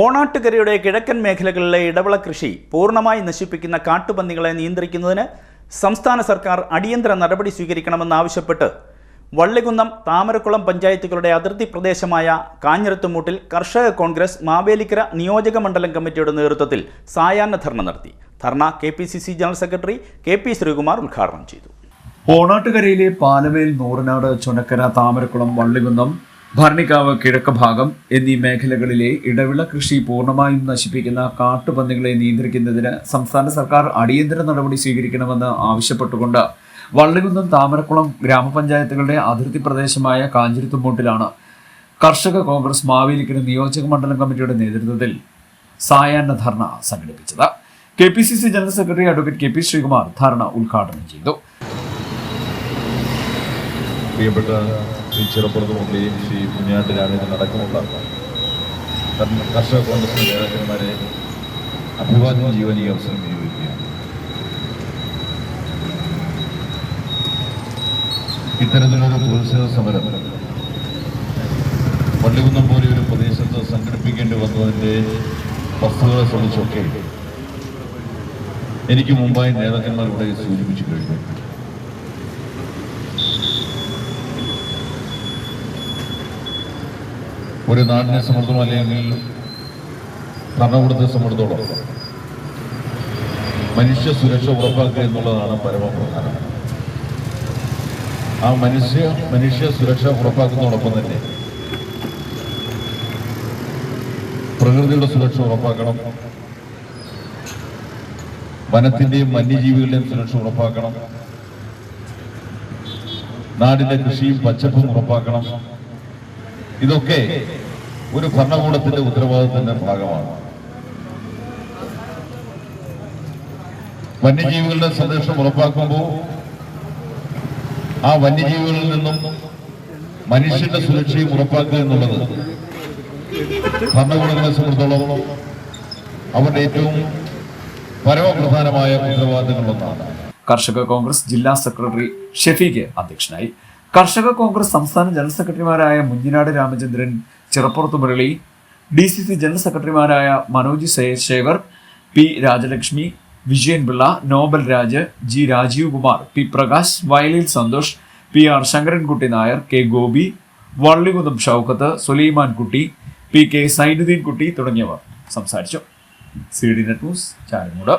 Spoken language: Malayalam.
ഓണാട്ടുകരയുടെ കിഴക്കൻ മേഖലകളിലെ ഇടവള കൃഷി പൂർണമായി നശിപ്പിക്കുന്ന കാട്ടുപന്നികളെ നിയന്ത്രിക്കുന്നതിന് സംസ്ഥാന സർക്കാർ അടിയന്തര നടപടി സ്വീകരിക്കണമെന്നാവശ്യപ്പെട്ട് വള്ളികുന്നം താമരക്കുളം പഞ്ചായത്തുകളുടെ അതിർത്തി പ്രദേശമായ കാഞ്ഞിരത്തുമൂട്ടിൽ കർഷക കോൺഗ്രസ് മാവേലിക്കര നിയോജക മണ്ഡലം കമ്മിറ്റിയുടെ നേതൃത്വത്തിൽ സായാഹ്ന ധർണ നടത്തി. Dharna K general secretary K P Sreekumar ഉദ്ഘാടനം ചെയ്തു. ഓണാട്ടുകരയിലെ പാലമേൽ നൂറനാട് ചുനക്കര താമരക്കുളം വള്ളികുന്നം ഭരണിക്കാവ് കിഴക്ക് ഭാഗം എന്നീ മേഖലകളിലെ ഇടവിള കൃഷി പൂർണമായും നശിപ്പിക്കുന്ന കാട്ടുപന്നികളെ നിയന്ത്രിക്കുന്നതിന് സംസ്ഥാന സർക്കാർ അടിയന്തര നടപടി സ്വീകരിക്കണമെന്ന് ആവശ്യപ്പെട്ടുകൊണ്ട് വള്ളികുന്നം താമരക്കുളം ഗ്രാമപഞ്ചായത്തുകളുടെ അതിർത്തി പ്രദേശമായ കാഞ്ചിരുത്തുമ്പോട്ടിലാണ് കർഷക കോൺഗ്രസ് മാവേലിക്കര നിയോജക മണ്ഡലം കമ്മിറ്റിയുടെ നേതൃത്വത്തിൽ സായാഹ്ന ധർണ സംഘടിപ്പിച്ചത്. K P C C general secretary advocate K P Sreekumar dharna ഉദ്ഘാടനം ചെയ്തു. പ്രിയപ്പെട്ട ശ്രീ ചെറുപ്പുറത്ത് ശ്രീ കുഞ്ഞാട്ട് രാമേന്ദ്രൻ അടക്കമുള്ള കർഷക കോൺഗ്രസ് നേതാക്കന്മാരെ അഭിവാദ്യം ചെയ്യുവാൻ ഈ അവസരം വിനിയോഗിക്കുകയാണ്. ഇത്തരത്തിലൊരു പ്രതിഷേധ സമരം പള്ളികുന്നം പോലെ ഒരു പ്രദേശത്ത് സംഘടിപ്പിക്കേണ്ടി വന്നതിന്റെ വസ്തുതകളെ സംബന്ധിച്ചൊക്കെ എനിക്ക് മുമ്പായി നേതാക്കന്മാർ ഇവിടെ സൂചിപ്പിച്ചു കഴിഞ്ഞു. ഒരു നാടിനെ സമ്മർദ്ദം അല്ലെങ്കിൽ ഭരണകൂടത്തെ സമ്മർദ്ദമുള്ള മനുഷ്യ സുരക്ഷ ഉറപ്പാക്കുക എന്നുള്ളതാണ് പരമപ്രധാനം. ആ മനുഷ്യ മനുഷ്യ സുരക്ഷ ഉറപ്പാക്കുന്നതോടൊപ്പം തന്നെ പ്രകൃതിയുടെ സുരക്ഷ ഉറപ്പാക്കണം. വനത്തിന്റെയും വന്യജീവികളുടെയും സുരക്ഷ ഉറപ്പാക്കണം. നാടിന്റെ കൃഷിയും പച്ചപ്പും ഉറപ്പാക്കണം. ഇതൊക്കെ ഒരു ഭരണകൂടത്തിന്റെ ഉത്തരവാദിത്തത്തിന്റെ ഭാഗമാണ്. വന്യജീവികളുടെ സംരക്ഷണം ഉറപ്പാക്കുമ്പോൾ ആ വന്യജീവികളിൽ നിന്നും മനുഷ്യന്റെ സുരക്ഷയും ഉറപ്പാക്കുക എന്നുള്ളത് ഭരണകൂടങ്ങളെ സംബന്ധിച്ചോളം അവരുടെ ഏറ്റവും പരമപ്രധാനമായ ഉത്തരവാദിത്തങ്ങളിലൊന്നാണ്. കർഷക കോൺഗ്രസ് ജില്ലാ സെക്രട്ടറി ഷെഫീഖ് അധ്യക്ഷനായി കർഷക കോൺഗ്രസ് സംസ്ഥാന ജനറൽ സെക്രട്ടറിമാരായ Munjinad Ramachandran Chirappurath Murali D C C general സെക്രട്ടറിമാരായ Manoj Sekhar P Rajalakshmi Vijayan Pillai Nobel Raj G Rajeev Kumar P Prakash Vayalil Santhosh P R Sankarankutty Nair K Gopi Vallikunnam Shoukath Sulaiman Kutty P K Sainudeen Kutty തുടങ്ങിയവർ സംസാരിച്ചു. C D net news Charummood